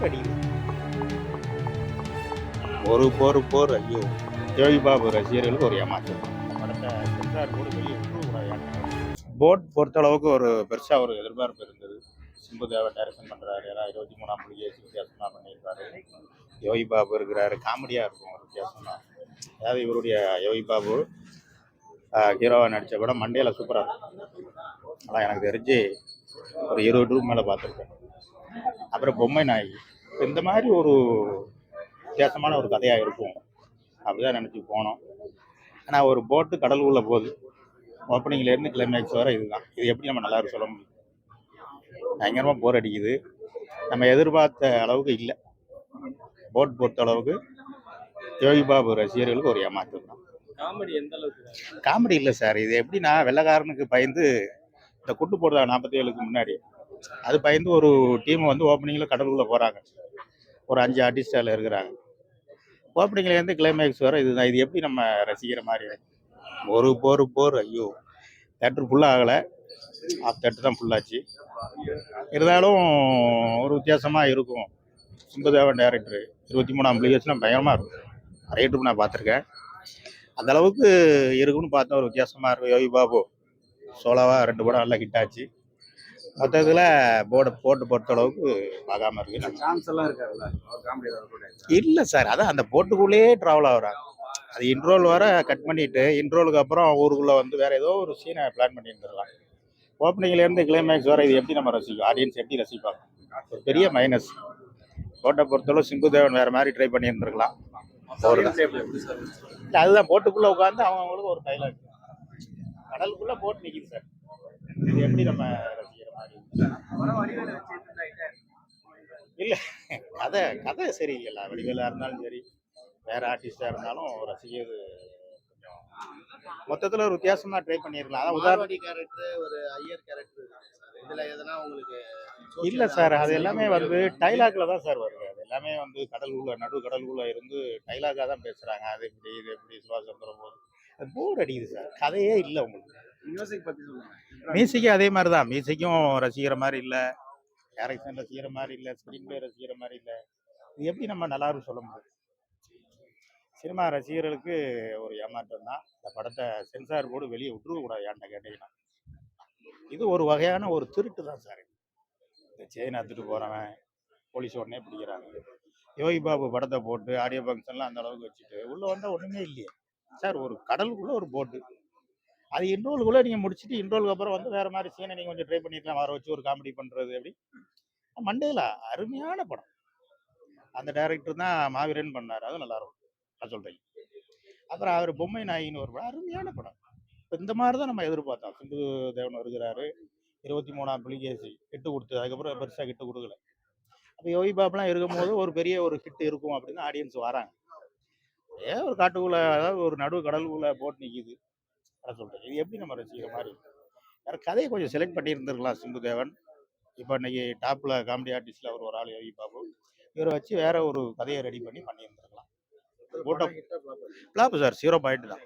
போர் அடிக்குது. ஒரு போர் போர் ஐயோ. ஜோதி பாபு ரசிகர்களுக்கு ஒரு ஏமாற்றம் படத்தை சென்சார் கூட வெளியே போட் பொறுத்தளவுக்கு ஒரு பெருசாக ஒரு எதிர்பார்ப்பு இருந்தது. சிம்பு தேவ டைரக்ஷன் பண்ணுறாரு ஏன்னா இருபத்தி மூணாம் மொழியை வித்தியாசமாக பண்ணியிருக்காரு யோகி பாபு இருக்கிறாரு காமெடியாக இருக்கும் ஒரு வித்தியாசமாக அதாவது இவருடைய யோகி பாபு ஹீரோவாக நடித்த படம் மண்டேல சூப்பராக இருக்கும். ஆனால் எனக்கு தெரிஞ்சு ஒரு இருபது டூ மேலே பார்த்துருக்கேன் அப்புறம் பொம்மை நாய். இந்த மாதிரி ஒரு வித்தியாசமான ஒரு கதையாக இருக்கும். அப்படிதான் நினச்சி போனோம். ஆனால் ஒரு போட்டு கடலுக்குள்ளே போகுது. ஓப்பனிங்லேருந்து கிளைமேக்ஸ் வர இதுதான். இது எப்படி நம்ம நல்லா சொல்ல முடியும்? பயங்கரமாக போர் அடிக்குது. நம்ம எதிர்பார்த்த அளவுக்கு இல்லை. போட் பொறுத்த அளவுக்கு யோகி பாபு ரசிகர்களுக்கு ஒரு ஏமாற்றம் தான். காமெடி எந்த அளவுக்கு? காமெடி இல்லை சார். இது எப்படின்னா வெள்ளக்காரனுக்கு பயந்து இந்த குட்டு போடுறாங்க நாற்பத்தி ஏழுக்கு முன்னாடி. அது பயந்து ஒரு டீம் வந்து ஓப்பனிங்கில் கடலுக்குள்ளே போகிறாங்க ஒரு அஞ்சு ஆர்டிஸ்ட் இருக்கிறாங்க. ஓப்பனிங்லேருந்து கிளைமேக்ஸ் வர இதுதான். இது எப்படி நம்ம ரசிக்கிற மாதிரி ஒரு போர் போர். ஐயோ. தேட்டர் ஃபுல்லாக ஆகலை. ஆஃப் தேட்டர் தான் ஃபுல்லாச்சு இருந்தாலும் ஒரு வித்தியாசமாக இருக்கும். சிம்புதேவன் டேரக்டர் இருபத்தி மூணாம் அப்ளிகேஷன் பயங்கரமாக இருக்கும். நிறைய ட்ரிப் நான் பார்த்துருக்கேன். அந்த அளவுக்கு இருக்குன்னு பார்த்தா ஒரு வித்தியாசமாக இருக்கும். யோகி பாபு சோலாவாக ரெண்டு படம் நல்லா ஹிட் ஆச்சு. மொத்தத்தில் போர்டை போட்டு பொறுத்த அளவுக்கு பார்க்காம இருக்கு சான்ஸ் எல்லாம் கூட இல்லை சார் அதான் அந்த போட்டுக்குள்ளேயே ட்ராவல் ஆகுறாங்க. அது இன்ட்ரோல் வர கட் பண்ணிட்டு இன்ட்ரோலுக்கு அப்புறம் ஊருக்குள்ளே வந்து வேற ஏதோ ஒரு சீனை பிளான் பண்ணி இருந்திருக்கலாம் ஓப்பனிங்லேருந்து கிளைமேக்ஸ் வர இது எப்படி நம்ம ரசிக்கும் ஆடியன்ஸ் எப்படி ரசிப்பாங்க? ஒரு பெரிய மைனஸ் போட்டை பொறுத்தளவு சிம்புதேவன் வேற மாதிரி ட்ரை பண்ணி இருந்திருக்கலாம் Audience எப்படி எப்படி சார் இருந்துச்சு? இல்லை அதுதான் போட்டுக்குள்ளே உட்காந்து அவங்களுக்கு ஒரு டைலாக் கடலுக்குள்ளே போட்டு நிற்கிது சார் இது எப்படி நம்ம இல்லை கதை கதை சரியில்லை வடிவேலா இருந்தாலும் சரி வேற ஆர்டிஸ்டாக இருந்தாலும் ரசிக்கிறது கொஞ்சம் மொத்தத்தில் ஒரு வித்தியாசமாக ட்ரை பண்ணியிருக்கலாம் அதான் மார்வாடி கேரக்டர் ஒரு ஐயர் கேரக்டர் இதுல எதனா உங்களுக்கு இல்லை சார் அது எல்லாமே வந்து டைலாக்ல தான் சார் வருது. அது எல்லாமே வந்து கடலுக்குள்ள நடு கடலுக்குள்ள இருந்து டைலாக்காக தான் பேசுகிறாங்க அது இப்படி இது எப்படி சுபாஷந்திரம் போது அது போர் அடிக்குது சார். கதையே இல்லை உங்களுக்கு. மியூசிக் பத்தி சொல்லுங்க. மியூசிக்கும் அதே மாதிரி தான் மியூசிக்கும் ரசிக்கிற மாதிரி இல்லை. டேரக்ஷன் ரசிக்கிற மாதிரி இல்லை. ஸ்க்ரீன் பிளே ரசிக்கிற மாதிரி இல்லை. இது எப்படி நம்ம நல்லா இருக்கும் சொல்ல முடியும் சினிமா ரசிகர்களுக்கு ஒரு ஏமாற்றம் தான். இந்த படத்தை சென்சார் போர்டு வெளியே விட்டுருக்கூடாது ஏன்ட்ட கேட்டீங்கன்னா. இது ஒரு வகையான ஒரு திருட்டு தான் சார் இந்த செயின் அத்துட்டு போகிறவன் போலீஸ் உடனே பிடிக்கிறாங்க. யோகி பாபு படத்தை போட்டு ஆடியோ ஃபங்க்ஷன்லாம் அந்த அளவுக்கு வச்சுட்டு உள்ளே வந்தால் ஒன்றுமே இல்லையே. சார் ஒரு கடலுக்குள்ளே ஒரு போட்டு அது இன்ட்ரோலுக்குள்ளே நீங்கள் முடிச்சுட்டு இன்ட்ரோலுக்கு அப்புறம் வந்து வேறு மாதிரி சீனை நீங்கள் கொஞ்சம் ட்ரை பண்ணிக்கலாம் வர வச்சு ஒரு காமெடி பண்ணுறது அப்படி. மண்டேலா அருமையான படம். அந்த டைரக்டர் தான் மாவீரன் பண்ணார். அதுவும் நல்லா இருக்கும். நான் சொல்கிறேன் அப்புறம் அவர் பொம்மை நாயின்னு ஒரு படம். அருமையான படம். இப்போ இந்த மாதிரி தான் நம்ம எதிர்பார்த்தோம். சிந்து தேவன் வருகிறாரு. இருபத்தி மூணாம் புலிகேசி ஹிட்டு கொடுத்து அதுக்கப்புறம் பெருசாக ஹிட்டு கொடுக்கல. அப்போ யோகி பாப்லாம் இருக்கும்போது ஒரு பெரிய ஒரு ஹிட் இருக்கும் அப்படின்னு ஆடியன்ஸ் வராங்க. ஏன் ஒரு காட்டுக்குள்ளே அதாவது ஒரு நடு கடலுக்குள்ளே போட்டு நிற்கிது அதை சொல்கிறேன் இது எப்படி நம்ம ரசிக்கிற மாதிரி வேறு கதையை கொஞ்சம் செலக்ட் பண்ணியிருந்திருக்கலாம் சிம்பு தேவன் இப்போ இன்னைக்கு டாப்பில் காமெடி ஆர்டிஸ்டில் அவர் ஒரு ஆள் யோகி பாபு. இவரை வச்சு வேற ஒரு கதையை ரெடி பண்ணி பண்ணியிருந்திருக்கலாம். Photo flop sir zero point தான்.